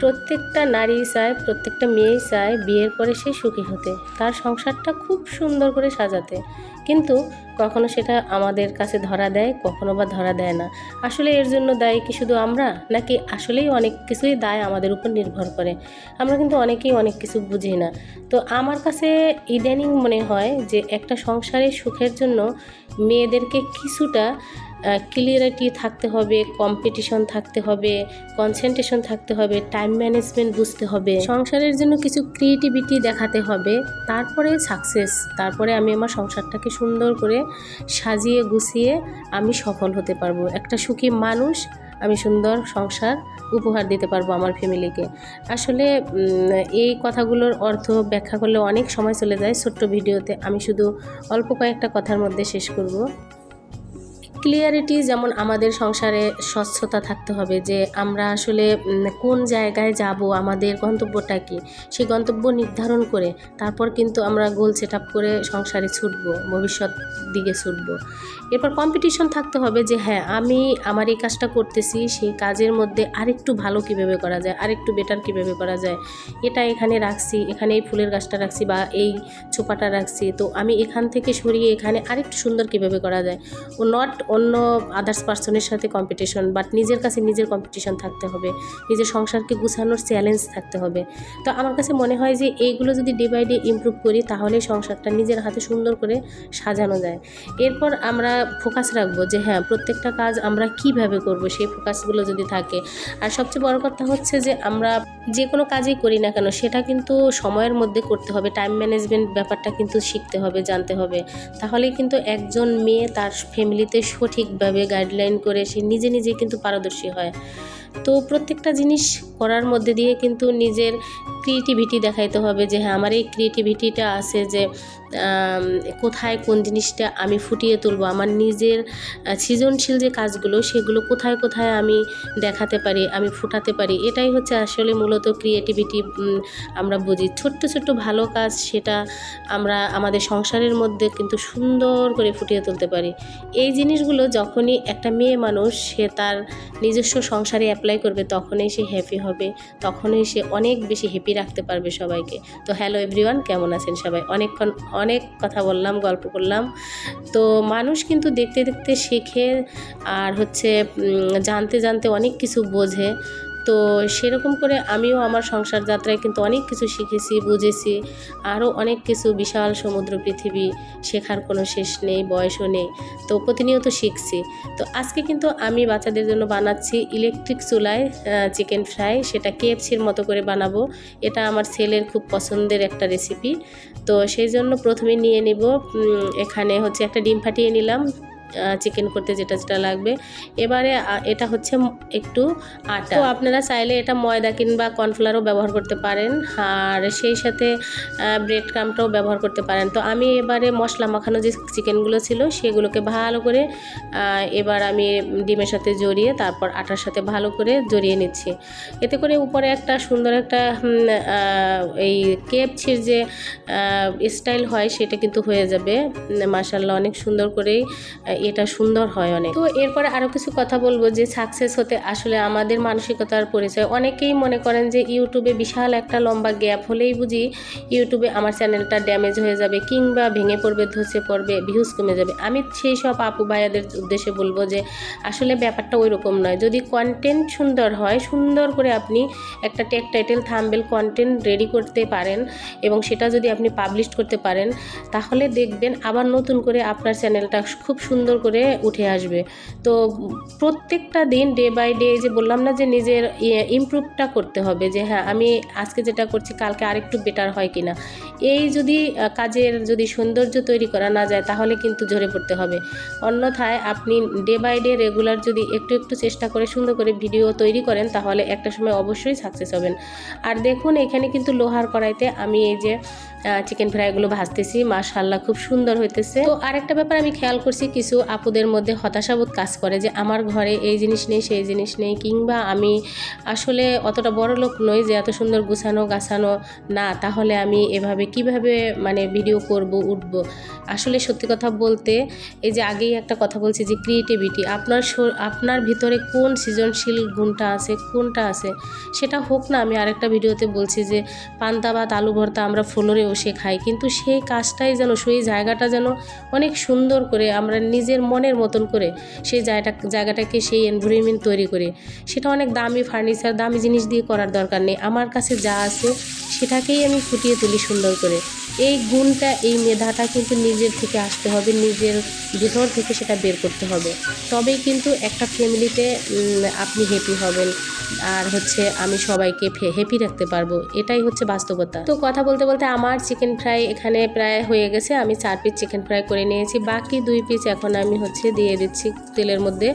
প্রত্যেকটা নারী চায়, প্রত্যেকটা মেয়েই চায় বিয়ের পরে সে সুখী হতে, তার সংসারটা খুব সুন্দর করে সাজাতে। কিন্তু কখনো সেটা আমাদের কাছে ধরা দেয়, কখনো বা ধরা দেয় না। আসলে এর জন্য দায়ী কি শুধু আমরা, নাকি আসলেই অনেক কিছুই দায় আমাদের উপর নির্ভর করে? আমরা কিন্তু অনেকেই অনেক কিছু বুঝি না। তো আমার কাছে ইদানিং মনে হয় যে একটা সংসারের সুখের জন্য মেয়েদেরকে কিছুটা ক্লিয়ারিটি থাকতে হবে কম্পিটিশন থাকতে হবে কনসেন্ট্রেশন থাকতে হবে টাইম ম্যানেজমেন্ট বুঝতে হবে। সংসারের জন্য কিছু ক্রিয়েটিভিটি দেখাতে হবে, তারপরে সাকসেস তারপরে আমি আমার সংসারটাকে সুন্দর করে সাজিয়ে গুছিয়ে আমি সফল হতে পারব। একটা সুখী মানুষ আমি সুন্দর সংসার উপহার দিতে পারব আমার ফ্যামিলিকে। আসলে এই কথাগুলোর অর্থ ব্যাখ্যা করলে অনেক সময় চলে যায় ছোট্ট ভিডিওতে। আমি শুধু অল্প কয়েকটা কথার মধ্যে শেষ করব। ক্লিয়ারিটি যেমন আমাদের সংসারে স্বচ্ছতা থাকতে হবে, যে আমরা আসলে কোন জায়গায় যাব, আমাদের গন্তব্যটা কি? সেই গন্তব্য নির্ধারণ করে তারপর কিন্তু আমরা গোল সেট আপ করে সংসারে ছুটবো, ভবিষ্যৎ দিকে ছুটবো। এরপর কম্পিটিশন থাকতে হবে যে হ্যাঁ আমি আমার এই কাজটা করতেছি, সেই কাজের মধ্যে আরেকটু ভালো কীভাবে করা যায়, আরেকটু বেটার কীভাবে করা যায়? এটা এখানে রাখছি, এখানে এই ফুলের গাছটা রাখছি বা এই ছোপাটা রাখছি, তো আমি এখান থেকে সরিয়ে এখানে আরেকটু সুন্দর কীভাবে করা যায়? ও নট অন্য আদার্স পার্সনের সাথে কম্পিটিশন বাট নিজের কাছে নিজের কম্পিটিশন থাকতে হবে। নিজের সংসারকে গুছানোর চ্যালেঞ্জ থাকতে হবে। তো আমার কাছে মনে হয় যে, এইগুলো যদি ডে বাই ডে ইমপ্রুভ করি তাহলে সংসারটা নিজের হাতে সুন্দর করে সাজানো যায়। এরপর আমরা ফোকাস রাখব যে হ্যাঁ প্রত্যেকটা কাজ আমরা কীভাবে করব, সেই ফোকাসগুলো যদি থাকে। আর সবচেয়ে বড় কথা হচ্ছে যে, আমরা যে কোনো কাজই করি না কেন, সেটা কিন্তু সময়ের মধ্যে করতে হবে। টাইম ম্যানেজমেন্ট ব্যাপারটা কিন্তু শিখতে হবে, জানতে হবে। তাহলেই কিন্তু একজন মেয়ে তার ফ্যামিলিতে সঠিকভাবে গাইডলাইন করে সে নিজে নিজে কিন্তু পারদর্শী হয়। তো প্রত্যেকটা জিনিস করার মধ্যে দিয়ে কিন্তু নিজের ক্রিয়েটিভিটি দেখাইতে হবে যে হ্যাঁ আমার এই ক্রিয়েটিভিটিটা আছে যে কোথায় কোন জিনিসটা আমি ফুটিয়ে তুলবো, আমার নিজের সৃজনশীল যে কাজগুলো সেগুলো কোথায় কোথায় আমি দেখাতে পারি, আমি ফুটাতে পারি, এটাই হচ্ছে আসলে মূলত ক্রিয়েটিভিটি আমরা বুঝি। ছোট্ট ছোট্ট ভালো কাজ সেটা আমরা আমাদের সংসারের মধ্যে কিন্তু সুন্দর করে ফুটিয়ে তুলতে পারি। এই জিনিসগুলো যখনই একটা মেয়ে মানুষ, সে তার নিজস্ব সংসারে অ্যাপ্লাই করবে, তখনই সে হ্যাপি হবে, তখনই সে অনেক বেশি হ্যাপি রাখতে পারবে সবাইকে। তো হ্যালো এভরিওয়ান কেমন আছেন সবাই? অনেকক্ষণ অনেক কথা বললাম, গল্প করলাম। তো মানুষ কিন্তু দেখতে দেখতে শেখে আর হচ্ছে জানতে জানতে অনেক কিছু বোঝে। তো সেরকম করে আমিও আমার সংসার যাত্রায় কিন্তু অনেক কিছু শিখেছি, বুঝেছি। আরও অনেক কিছু বিশাল সমুদ্র পৃথিবী শেখার কোনো শেষ নেই, বয়সও নেই। তো প্রতিনিয়ত শিখছি। তো আজকে কিন্তু আমি বাচ্চাদের জন্য বানাচ্ছি ইলেকট্রিক চুলায় চিকেন ফ্রাই সেটা কেএফসির মতো করে বানাবো। এটা আমার ছেলের খুব পছন্দের একটা রেসিপি তো সেই জন্য প্রথমে নিয়ে নিব এখানে হচ্ছে একটা ডিম ফাটিয়ে নিলাম। চিকেন করতে যেটা যেটা লাগবে। এবারে এটা হচ্ছে একটু আটা। তো আপনারা চাইলে এটা ময়দা কিংবা কর্নফ্লাওয়ারও ব্যবহার করতে পারেন। আর সেই সাথে ব্রেড ক্রামটাও ব্যবহার করতে পারেন। তো আমি এবারে মশলা মাখানো যে চিকেনগুলো ছিল, সেগুলোকে ভালো করে এবার আমি ডিমের সাথে জড়িয়ে, তারপর আটার সাথে ভালো করে জড়িয়ে নিচ্ছি। এতে করে উপরে একটা সুন্দর একটা এই কেপছির যে স্টাইল হয়, সেটা কিন্তু হয়ে যাবে। মাসাল্লাহ অনেক সুন্দর করেই এটা সুন্দর হয় অনেক। তো এরপরে আরও কিছু কথা বলব যে সাকসেস হতে আসলে আমাদের মানসিকতার পরিচয়। অনেকেই মনে করেন যে ইউটিউবে বিশাল একটা লম্বা গ্যাপ হলেই বুঝি ইউটিউবে আমার চ্যানেলটা ড্যামেজ হয়ে যাবে কিংবা ভেঙে পড়বে, ধসে পড়বে ভিউজ কমে যাবে। আমি সেই সব আপু ভাইয়াদের উদ্দেশ্যে বলব যে আসলে ব্যাপারটা ওই রকম নয়। যদি কন্টেন্ট সুন্দর হয়, সুন্দর করে আপনি একটা tech title thumbnail content ready করতে পারেন এবং সেটা যদি আপনি পাবলিশ করতে পারেন, তাহলে দেখবেন আবার নতুন করে আপনার চ্যানেলটা খুব সুন্দর করে উঠে আসবে। তো প্রত্যেকটা দিন ডে বাই ডে যে বললাম না যে নিজের ইমপ্রুভটা করতে হবে যে হ্যাঁ আমি আজকে যেটা করছি কালকে আরেকটু বেটার হয় কিনা। এই যদি কাজের যদি সৌন্দর্য তৈরি করা না যায় তাহলে কিন্তু ঝরে পড়তে হবে। অন্যথায় আপনি ডে বাই ডে রেগুলার যদি একটু একটু চেষ্টা করে সুন্দর করে ভিডিও তৈরি করেন তাহলে একটা সময় অবশ্যই সাকসেস হবেন। আর দেখুন এখানে কিন্তু লোহার কড়াইতে আমি এই যে চিকেন ফ্রাইগুলো ভাজতেছি মাশাল্লাহ খুব সুন্দর হইতেছে। তো আরেকটা ব্যাপার আমি খেয়াল করছি, কিছু কিছু আপুদের মধ্যে হতাশাবোধ কাজ করে যে আমার ঘরে এই জিনিস নেই, সেই জিনিস নেই কিংবা আমি আসলে অতটা বড় লোক নই যে এত সুন্দর গুছানো, গাছানো। না, তাহলে আমি এভাবে কীভাবে মানে ভিডিও করব, উঠব? আসলে সত্যি কথা বলতে এই যে আগেই একটা কথা বলছি যে ক্রিয়েটিভিটি আপনার আপনার ভিতরে কোন সৃজনশীল গুণটা আছে, কোনটা আছে? সেটা হোক না, আমি আরেকটা ভিডিওতে বলছি যে পান্তা ভাত আলু ভর্তা আমরা ফ্লোরে বসে খাই কিন্তু সেই কাজটাই যেন, সেই জায়গাটা যেন অনেক সুন্দর করে আমরা নিজের মনের মতন করে সেই জায়গাটা, জায়গাটাকে সেই এনভায়রনমেন্ট তৈরি করে। সেটা অনেক দামি ফার্নিচার দামি জিনিস দিয়ে করার দরকার নেই। আমার কাছে যা আছে, সেটাকেই আমি ফুটিয়ে তুলি সুন্দর করে। এই গুণটা, এই মেধাটা কিন্তু নিজের থেকে আসতে হবে, নিজের ভিতর থেকে সেটা বের করতে হবে। তবেই কিন্তু একটা ফ্যামিলিতে আপনি হ্যাপি হবেন। আর হচ্ছে আমি সবাইকে হ্যাপি রাখতে পারব। এটাই হচ্ছে বাস্তবতা। তো কথা বলতে বলতে আমার চিকেন ফ্রাই এখানে প্রায় হয়ে গেছে। আমি চার পিস চিকেন ফ্রাই করে নিয়েছি। বাকি দুই পিস এখন আমি হচ্ছে দিয়ে দিচ্ছি তেলের মধ্যে।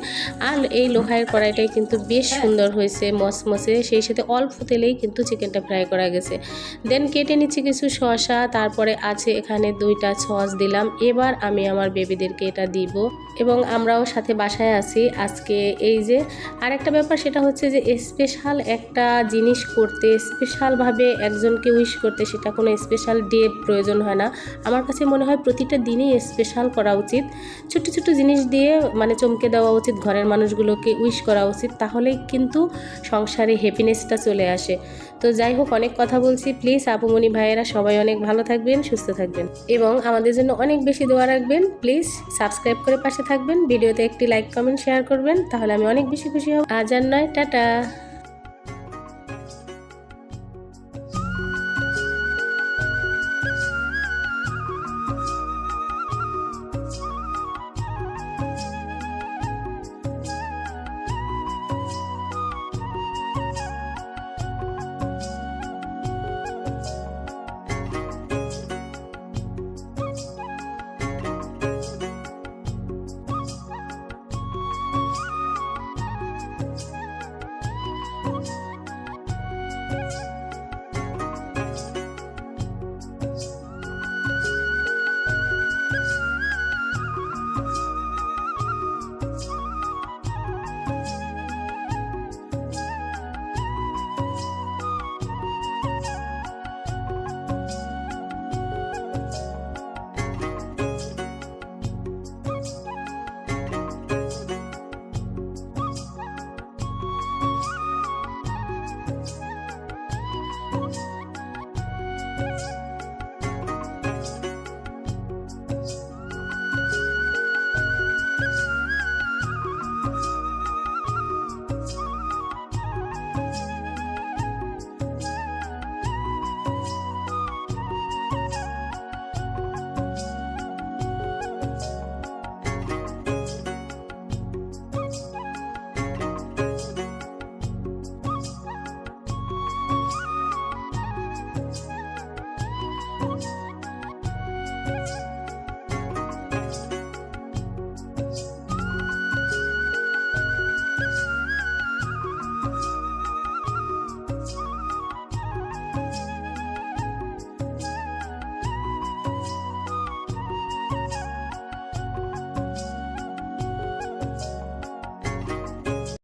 আর এই লোহার কড়াইটাই কিন্তু বেশ সুন্দর হয়েছে মসমসে সেই সাথে অল্প তেলেই কিন্তু চিকেনটা ফ্রাই করা গেছে। দেন কেটে নিচ্ছি কিছু শসা তারপরে আছে এখানে দুইটা সস দিলাম। এবার আমি আমার বেবিদেরকে এটা দিব এবং আমরাও সাথে বাসায় আছি। আজকে এই যে আরেকটা ব্যাপার সেটা হচ্ছে যে স্পেশাল একটা জিনিস করতে স্পেশালভাবে একজনকে উইশ করতে সেটা কোনো স্পেশাল ডে প্রয়োজন হয় না। আমার কাছে মনে হয় প্রতিটা দিনই স্পেশাল করা উচিত। ছোট্ট ছোট্ট জিনিস দিয়ে মানে চমকে দেওয়া উচিত, ঘরের মানুষগুলোকে উইশ করা উচিত, তাহলেই কিন্তু সংসারে হ্যাপিনেসটা চলে আসে। তো যাই হোক, অনেক কথা বলছি। প্লিজ আপুমনি ভাইয়েরা সবাই অনেক ভালো থাকবেন, সুস্থ থাকবেন। এবং আমাদের জন্য অনেক বেশি দোয়া রাখবেন। প্লিজ সাবস্ক্রাইব করে পাশে থাকবেন। ভিডিওতে একটি লাইক কমেন্ট শেয়ার করবেন। তাহলে আমি অনেক বেশি খুশি হব। আজ আর নয়, টাটা।